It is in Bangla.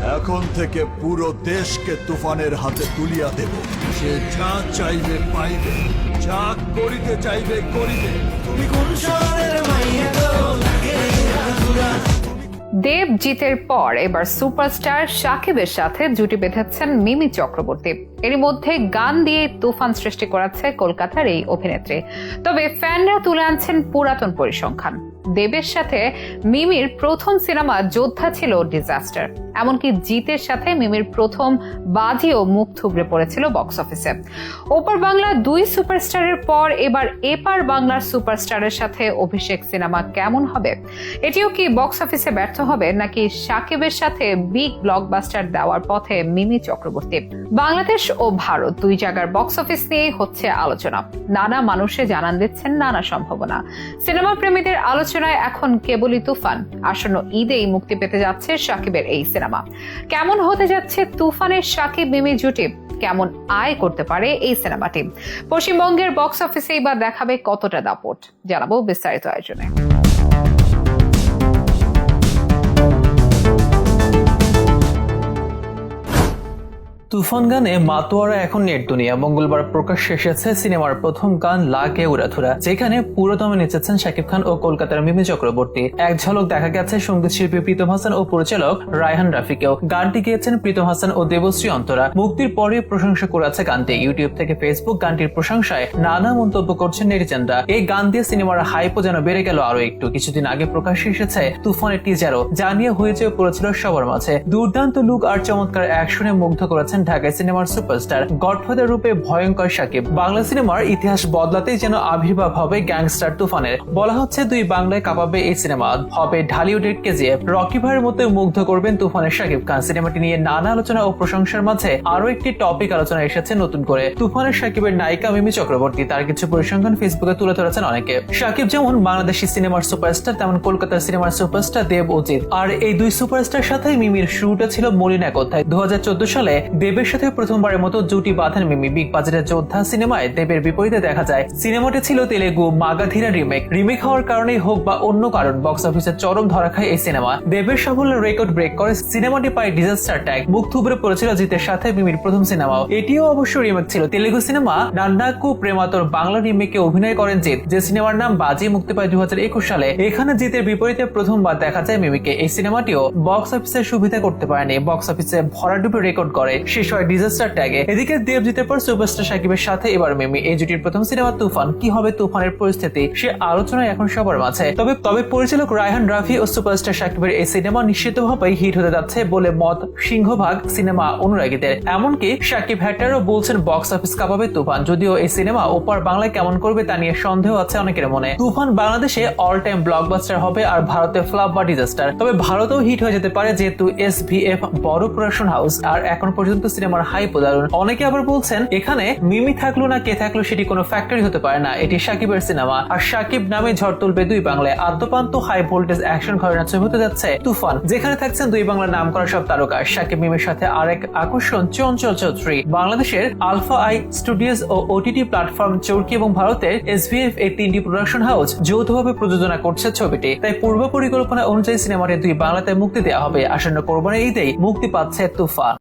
এখন থেকে পুরো দেশকে তুফানের হাতে তুলিয়া দেব। সে যা চাইবে পাইবে, যা করিতে চাইবে করিবে। দেব জিতের পর এবার সুপারস্টার সাকিবের সাথে জুটি বেঁধেছেন মিমি চক্রবর্তী। এরই মধ্যে গান দিয়ে তুফান সৃষ্টি করাচ্ছে কলকাতার এই অভিনেত্রী। তবে ফ্যানরা তুলে আনছেন পুরাতন পরিসংখ্যান। দেবের সাথে মিমির প্রথম সিনেমা যোদ্ধা ছিল ডিজাস্টার। এমনকি জিতের সাথে মিমির প্রথম বাজিও মুখ থুবড়ে পড়েছিল বক্স অফিসে। ওপার বাংলা দুই সুপারস্টারের পর এবার এপার বাংলার সুপারস্টারের সাথে অভিষেক সিনেমা কেমন হবে? এটিও কি বক্স অফিসে ব্যর্থ হবে, নাকি সাকিবের সাথে বিগ ব্লকবাস্টার দেওয়ার পথে মিমি চক্রবর্তী? বাংলাদেশ ও ভারত দুই জায়গার বক্স অফিস নিয়েই হচ্ছে আলোচনা। নানা মানুষে জানান দিচ্ছেন নানা সম্ভাবনা। সিনেমা প্রেমীদের আলোচনায় এখন কেবলই তুফান। আসন্ন ঈদেই মুক্তি পেতে যাচ্ছে সাকিবের এই সিনেমা। কেমন হতে যাচ্ছে তুফানের সাকিব মিমি জুটে? কেমন আয় করতে পারে এই সিনেমাটি? পশ্চিমবঙ্গের বক্স অফিসে এবার দেখাবে কতটা দাপট? জানাব বিস্তারিত আয়োজনে। তুফান গানে মাতোয়ারা এখন নেট দুনিয়া। মঙ্গলবার প্রকাশ এসেছে সিনেমার প্রথম গান লাগে উড়াধুরা যেখানে পুরোদমে নেচেছেন শাকিব খান ও কলকাতার মিমি চক্রবর্তী। এক ঝলক দেখা গেছে সংগীত শিল্পী প্রীতম হাসান ও পরিচালক রায়হান রাফিকেও। গানটি গেয়েছেন প্রীতম হাসান ও দেবশ্রী অন্তরা। মুক্তির পরে প্রশংসা করেছে গানটি। ইউটিউব থেকে ফেসবুক গানটির প্রশংসায় নানা মন্তব্য করছেন নেটিজেনরা। এই গান দিয়ে সিনেমার হাইপও যেন বেড়ে গেল আরও একটু। কিছুদিন আগে প্রকাশ্যে এসেছে তুফানের টিজারও যা নিয়ে হয়েছে পড়েছিল সবার মাঝে। দুর্দান্ত লুক আর চমৎকার অ্যাকশনে মুগ্ধ করেছেন ঢাকায় সিনেমার সুপারস্টার, গডফাদার রূপে ভয়ঙ্কর সাকিব। বাংলা সিনেমার ইতিহাস বদলাতেই যেন আবির্ভাব হবে গ্যাংস্টার তুফানের। বলা হচ্ছে দুই বাংলায় কাঁপাবে এই সিনেমা। হবে ঢালিউডের কেজিএফ। রকি ভাইয়ের মতো মুগ্ধ করবেন তুফানের সাকিব খান। সিনেমাটি নিয়ে নানা আলোচনা ও প্রশংসার মাঝে আরও একটি টপিক আলোচনা এসেছে নতুন করে। তুফানের সাকিবের নায়িকা মিমি চক্রবর্তী, তার কিছু পরিসংখ্যান ফেসবুকে তুলে ধরেছেন অনেকে। সাকিব যেমন বাংলাদেশি সিনেমার সুপারস্টার, তেমন কলকাতার সিনেমার সুপারস্টার দেব অজিত। আর এই দুই সুপারস্টার সাথে মিমির শুরুটা ছিল মলিন এক অধ্যায়। দু সালে দেবের সাথে প্রথমবারের মতো জুটি বাঁধেন মিমি। বিগ বাজারের যোদ্ধা সিনেমায় দেবের বিপরীতে দেখা যায়। সিনেমাটি ছিল তেলেগু মাগাধীরা রিমেক। রিমেক হওয়ার কারণেই হোক বা অন্য কারণ, বক্স অফিসে চরম ধরা খায় এই সিনেমা। দেবের সাফল্যের রেকর্ড ব্রেক করে সিনেমাটি পায় ডিজাস্টার ট্যাগ মুখ থুবড়ে পড়েছিল জিতের সাথে মিমির প্রথম সিনেমাও। এটিও অবশ্য রিমেক ছিল। তেলেগু সিনেমা নান্নাকু প্রেমাতর বাংলা রিমেকে অভিনয় করেন জিত যে সিনেমার নাম বাজি মুক্তি পায় দু হাজার একুশ সালে। এখানে জিতের বিপরীতে প্রথমবার দেখা যায় মিমিকে। এই সিনেমাটিও বক্স অফিসে সুবিধা করতে পারেনি। বক্স অফিসে ভরাডুবি রেকর্ড করে। শেষ হয় ডিজাস্টার ট্যাগে এদিকে দেবজিতের পর সুপারস্টার সাকিবের সাথে, এবার মিমি। এই জুটির প্রথম সিনেমা তুফান। কি হবে তুফানের পরিস্থিতি? সে আলোচনায় এখন সবার মাঝে। তবে তবে পরিচালক রায়হান রাফি ও সুপারস্টার সাকিবের এই সিনেমা নিশ্চিতভাবেই হিট হতে যাচ্ছে বলে মত সিংহভাগ সিনেমা অনুরাগীদের। এমনকি সাকিব হ্যাটারও বলছেন বক্স অফিস কাঁপাবে তুফান। যদিও এই সিনেমা ওপার বাংলায় কেমন করবে তা নিয়ে সন্দেহ আছে অনেকের মনে। তুফান বাংলাদেশে অল টাইম ব্লকবাস্টার হবে আর ভারতে ফ্লাপ বা ডিজাস্টার তবে ভারতেও হিট হয়ে যেতে পারে যেহেতু এস বড় প্রোডাকশন হাউস আর এখন পর্যন্ত সিনেমার হাইপ দারুণ অনেকে আবার বলছেন, এখানে মিমি থাকল না কে থাকল সেটি কোনো ফ্যাক্টরি হতে পারে না, এটি সাকিবের সিনেমা। আর সাকিব নামে ঝড় তুলবে দুই বাংলায়। আদ্যপান্ত হাই ভোল্টেজ অ্যাকশন ঘটনা ছবি হতে যাচ্ছে তুফান। যেখানে থাকছেন দুই বাংলার নাম করা সব তারকা সাকিব মিমের সাথে আরেক আকর্ষণ চঞ্চল চৌধুরী। বাংলাদেশের আলফা আই স্টুডিওস ও ওটিটি প্ল্যাটফর্ম চৌকি এবং ভারতের এসভিএফ এই তিনটি প্রোডাকশন হাউস যৌথভাবে প্রযোজনা করছে ছবিটি। তাই পূর্ব পরিকল্পনা অনুযায়ী সিনেমাটি দুই বাংলাতে মুক্তি দেওয়া হবে। আসন্ন কোরবানির ঈদেই মুক্তি পাচ্ছে তুফান।